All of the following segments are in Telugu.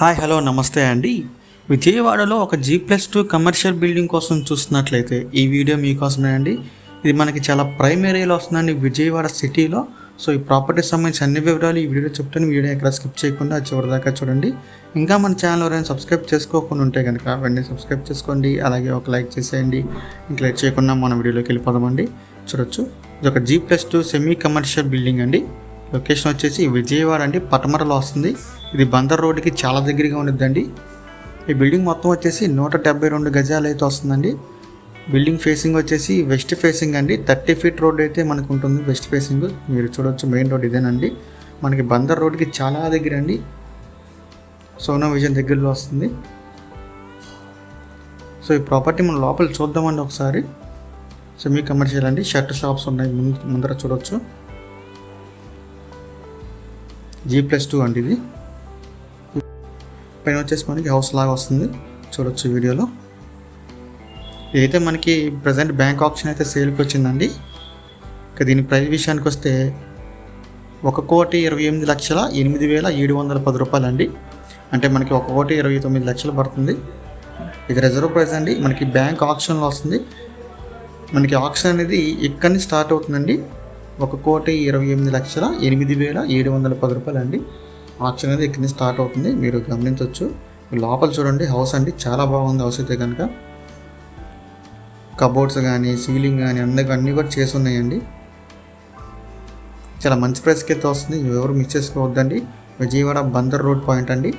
హాయ్ హలో నమస్తే అండి. విజయవాడలో ఒక G plus two commercial building కోసం చూస్తున్నట్లయితే ఈ వీడియో మీకోసమే అండి. ఇది మనకి చాలా ప్రైమ్ ఏరియాలో వస్తుందండి విజయవాడ సిటీలో సో ఈ ప్రాపర్టీ సంబంధించి అన్ని వివరాలు ఈ వీడియో చెప్తాను. వీడియో ఎక్కడ స్కిప్ చేయకుండా చివరి దాకా చూడండి. ఇంకా మన ఛానల్ ఎవరైనా సబ్స్క్రైబ్ చేసుకోకుండా ఉంటే కనుక వెంటనే సబ్స్క్రైబ్ చేసుకోండి. అలాగే ఒక లైక్ చేసేయండి. ఇంకా లైక్ చేయకుండా మన వీడియోలోకి వెళ్ళిపోదామండి. చూడొచ్చు. ఇది ఒక G plus two semi commercial building అండి. లొకేషన్ వచ్చేసి విజయవాడ అండి. పటమరలో వస్తుంది. ఇది బందర్ రోడ్డుకి చాలా దగ్గరగా ఉండిద్దండి. ఈ బిల్డింగ్ మొత్తం వచ్చేసి నూట డెబ్బై రెండు గజాలు అయితే వస్తుందండి. బిల్డింగ్ ఫేసింగ్ వచ్చేసి వెస్ట్ ఫేసింగ్ అండి. థర్టీ ఫీట్ రోడ్ అయితే మనకు ఉంటుంది వెస్ట్ ఫేసింగ్. మీరు చూడొచ్చు మెయిన్ రోడ్ ఇదేనండి. మనకి బందర్ రోడ్కి చాలా దగ్గర అండి సోనా విజన్ దగ్గరలో వస్తుంది. సో ఈ ప్రాపర్టీ మనం లోపల చూద్దామండి ఒకసారి. సెమీ కమర్షియల్ అండి. షర్ట్ షాప్స్ ఉన్నాయి. ముందు ముందర చూడొచ్చు. జీ ప్లస్ టూ అండి ఇది. పైన వచ్చేసి మనకి హౌస్ లాగా వస్తుంది. చూడొచ్చు వీడియోలో. ఇదైతే మనకి ప్రజెంట్ బ్యాంక్ ఆప్షన్ అయితే సేల్కి వచ్చిందండి. ఇక దీని ప్రైస్ విషయానికి వస్తే ఒక కోటి ఇరవై ఎనిమిది లక్షల ఎనిమిది వేల ఏడు వందల పది రూపాయలు అండి అంటే మనకి ఒక కోటి ఇరవై తొమ్మిది లక్షలు పడుతుంది. ఇది రిజర్వ్ ప్రైస్ అండి. మనకి బ్యాంక్ ఆప్షన్లో వస్తుంది. మనకి ఆప్షన్ అనేది ఇక్కడి నుంచి స్టార్ట్ అవుతుందండి. ఒక కోటి ఇరవై ఎనిమిది లక్షల ఎనిమిది వేల ఏడు వందల పది రూపాయలు అండి ఆప్షన్ అనేది ఇక్కడి నుంచి స్టార్ట్ అవుతుంది? మీరు గమనించవచ్చు. లోపల చూడండి హౌస్ అండి. చాలా బాగుంది హౌస్ అయితే కనుక. కబోర్డ్స్ కానీ సీలింగ్ కానీ అన్నీ అన్నీ కూడా చేసి ఉన్నాయండి. చాలా మంచి ప్రైస్కి అయితే వస్తుంది. ఎవరు మిస్ చేసుకోవద్దండి. విజయవాడ బందర్ రోడ్ పాయింట్ అండి.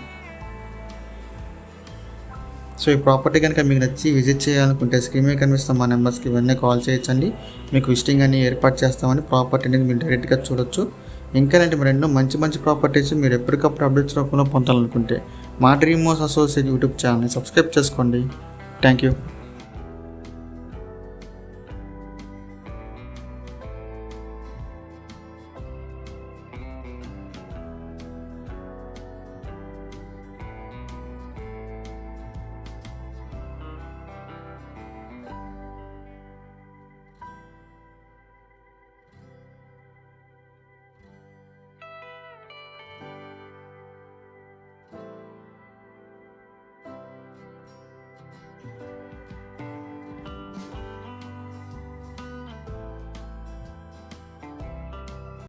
సో ఈ ప్రాపర్టీ కనుక మీకు నచ్చి విజిట్ చేయాలనుకుంటే స్క్రీన్ మీద కనిపిస్తాం మా నెంబర్స్కి ఇవన్నీ కాల్ చేయొచ్చండి. మీకు విజిటింగ్ అన్ని ఏర్పాటు చేస్తామని ప్రాపర్టీ అనేది మీరు డైరెక్ట్గా చూడొచ్చు. ఇంకా ఇలాంటి మరి ఎన్నో మంచి మంచి ప్రాపర్టీస్ మీరు ఎప్పటికప్పుడు అప్డేట్స్ రూపంలో పొందాలనుకుంటే మా డ్రీమ్ మోస్ అసోసియేట్ యూట్యూబ్ ఛానల్ని సబ్స్క్రైబ్ చేసుకోండి. Thank you